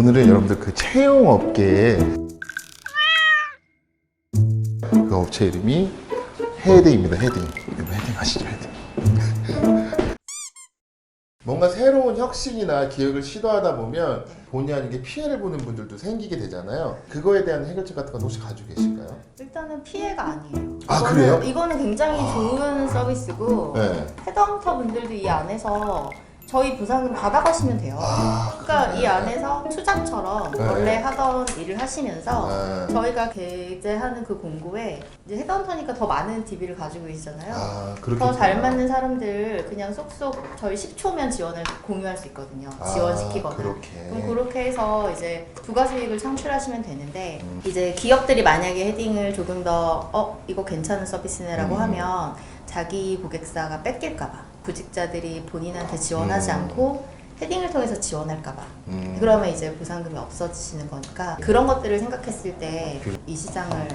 오늘은 여러분들 그 채용 업계에 그 업체 이름이 헤딩입니다. 헤딩. 여러분 헤딩 아시죠? 헤딩. 뭔가 새로운 혁신이나 기획을 시도하다 보면 본의 아니게 피해를 보는 분들도 생기게 되잖아요. 그거에 대한 해결책 같은 건 혹시 가지고 계실까요? 일단은 피해가 아니에요. 아, 이거는, 그래요? 이거는 굉장히 좋은 서비스고 네. 헤드헌터 분들도 이 안에서 저희 부상금 받아가시면 돼요. 아, 그러니까 이 안에서 투자처럼 네. 원래 하던 일을 하시면서 네. 저희가 게재하는 그 공고에 이제 헤드헌터니까 더 많은 DB를 가지고 계시잖아요. 아, 더 잘 맞는 사람들 그냥 쏙쏙 저희 10초면 지원을 공유할 수 있거든요. 지원시키거나. 아, 그렇게. 그럼 그렇게 해서 이제 부가 수익을 창출하시면 되는데 음. 이제 기업들이 만약에 헤딩을 조금 더 어 이거 괜찮은 서비스네라고 음. 하면 자기 고객사가 뺏길까봐 구직자들이 본인한테 지원하지 음. 않고 헤딩을 통해서 지원할까봐 음. 그러면 이제 보상금이 없어지시는 거니까 그런 것들을 생각했을 때그이 시장을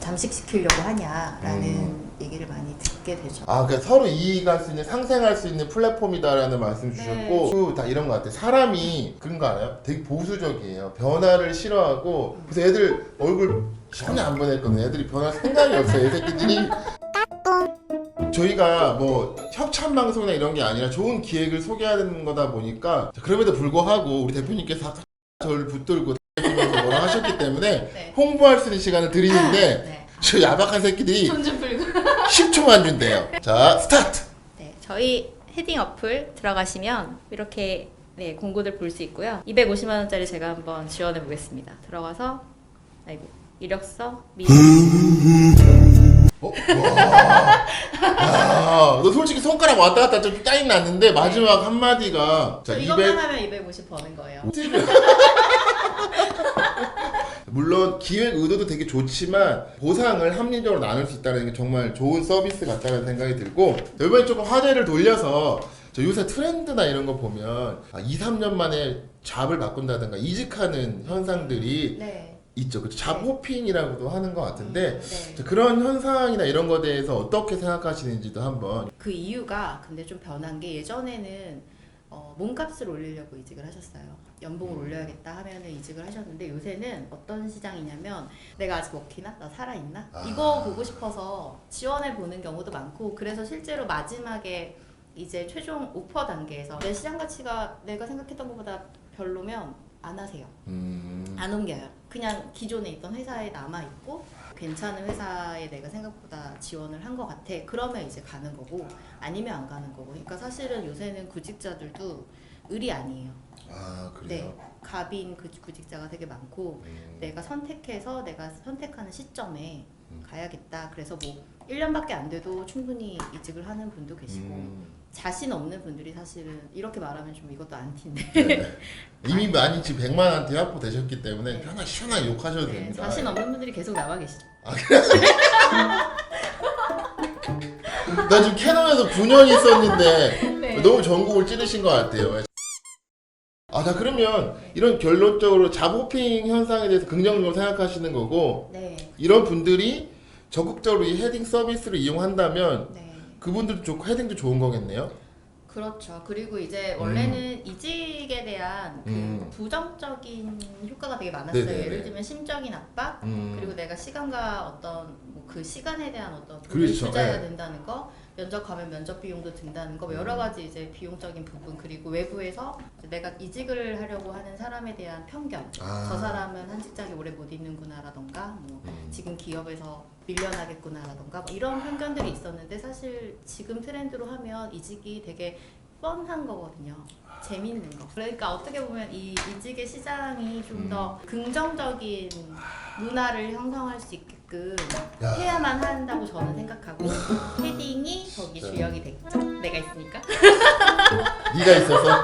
잠식시키려고 하냐라는 음. 얘기를 많이 듣게 되죠. 아, 그러니까 서로 이익할 수 있는 상생할 수 있는 플랫폼이다라는 말씀 네. 주셨고 그다 이런 것 같아요. 사람이 그런 거 알아요? 되게 보수적이에요. 변화를 싫어하고 그래서 애들 얼굴 전혀 안 변했거든요. 애들이 변할 생각이 없어요. 이 새끼들이 저희가 뭐 협찬 방송이나 이런 게 아니라 좋은 기획을 소개하는 거다 보니까 자, 그럼에도 불구하고 우리 대표님께서 아까 저를 붙들고 다니면서 뭐라 하셨기 때문에 네. 홍보할 수 있는 시간을 드리는데 네. 저 야박한 새끼들이 손좀 풀고. 10초만 준대요. 자, 스타트! 네, 저희 헤딩 어플 들어가시면 이렇게 네, 공고들 볼 수 있고요. 250만 원짜리 제가 한번 지원해 보겠습니다. 들어가서 아이고 이력서 미 어? 와. 야, 너 솔직히 손가락 왔다 갔다 좀 짜증 났는데 마지막 한마디가 자, 이것만 200 하면 250 버는 거예요. 물론 기획 의도도 되게 좋지만 보상을 합리적으로 나눌 수 있다는 게 정말 좋은 서비스 같다는 생각이 들고 이번에 조금 화제를 돌려서 저 요새 트렌드나 이런 거 보면 아, 2, 3년 만에 잡을 바꾼다든가 이직하는 현상들이 네. 있죠. 그잡 호핑이라고도 하는 것 같은데 네. 자, 그런 현상이나 이런 거에 대해서 어떻게 생각하시는지도 한번 그 이유가 근데 좀 변한 게 예전에는 어, 몸값을 올리려고 이직을 하셨어요. 연봉을 올려야겠다 하면은 이직을 하셨는데 요새는 어떤 시장이냐면 내가 아직 먹히나? 나 살아있나? 아. 이거 보고 싶어서 지원해 보는 경우도 많고 그래서 실제로 마지막에 이제 최종 오퍼 단계에서 내 시장 가치가 내가 생각했던 것보다 별로면 안 하세요. 음, 안 옮겨요. 그냥 기존에 있던 회사에 남아 있고 괜찮은 회사에 내가 생각보다 지원을 한 것 같아. 그러면 이제 가는 거고 아니면 안 가는 거고. 그러니까 사실은 요새는 구직자들도 을이 아니에요. 아 그래요. 네, 갑인 그 구직자가 되게 많고 음, 내가 선택해서 내가 선택하는 시점에 음. 가야겠다. 그래서 뭐 1년밖에 안 돼도 충분히 이직을 하는 분도 계시고 음, 자신 없는 분들이 사실은 이렇게 말하면 좀 이것도 안티인데 네. 이미 많이 지금 100만한테 확보되셨기 때문에 편하게 시원하게 욕하셔도 네, 됩니다. 자신 없는 분들이 계속 나와 계시죠. 나 지금 캐논에서 9년 있었는데 네. 너무 전국을 찌르신 것 같아요. 아, 자 그러면 이런 결론적으로 잡호핑 현상에 대해서 긍정적으로 생각하시는 거고 네, 이런 분들이 적극적으로 이 헤딩 서비스를 이용한다면 네. 그분들도 좋고 헤딩도 좋은 거겠네요. 그렇죠. 그리고 이제 원래는 이직에 대한 그 음. 부정적인 효과가 되게 많았어요. 네네네. 예를 들면 심적인 압박, 음. 그리고 내가 시간과 어떤 뭐 그 시간에 대한 어떤 돈을 그렇죠. 투자해야 네. 된다는 거, 면접 가면 면접 비용도 든다는 거, 뭐 여러 음. 가지 이제 비용적인 부분 그리고 외부에서 내가 이직을 하려고 하는 사람에 대한 편견, 아. 저 사람은 한 직장에 오래 못 있는구나라던가, 뭐 음. 지금 기업에서 밀려나겠구나라던가 뭐 이런 편견들이 있었는데 사실 지금 트렌드로 하면 이직이 되게 뻔한 거거든요. 재밌는 거. 그러니까 어떻게 보면 이 이직의 시장이 좀더 음. 긍정적인 문화를 형성할 수 있게 끔 야. 해야만 한다고 저는 생각하고 헤딩이 거기 진짜. 주역이 되겠죠. 내가 있으니까. 네가 있어서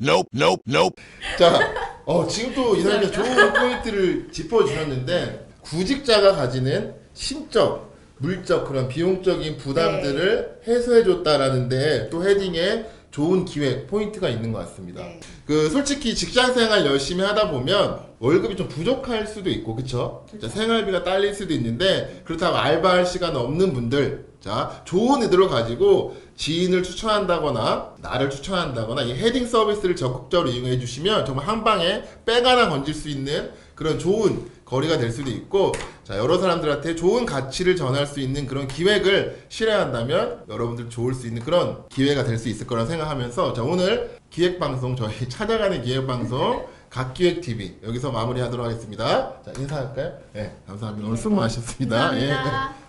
Nope, nope, nope. 자, 어, 지금 또 이사님께서 좋은 포인트를 짚어주셨는데 구직자가 가지는 심적, 물적 그런 비용적인 부담들을 해소해줬다라는데 또 헤딩에 좋은 기획 포인트가 있는 것 같습니다. 네. 그 솔직히 직장 생활 열심히 하다 보면 월급이 좀 부족할 수도 있고 그쵸? 자, 생활비가 딸릴 수도 있는데 그렇다고 알바할 시간 없는 분들 자 좋은 의도를 가지고 지인을 추천한다거나 나를 추천한다거나 이 헤딩 서비스를 적극적으로 이용해 주시면 정말 한 방에 빽 하나 건질 수 있는 그런 좋은 거리가 될 수도 있고 자 여러 사람들한테 좋은 가치를 전할 수 있는 그런 기획을 실행한다면 여러분들 좋을 수 있는 그런 기회가 될 수 있을 거라 생각하면서 자 오늘 기획 방송 저희 찾아가는 기획 방송 각기획 TV 여기서 마무리하도록 하겠습니다. 자 인사할까요? 네 감사합니다. 오늘 수고 많으셨습니다. 예.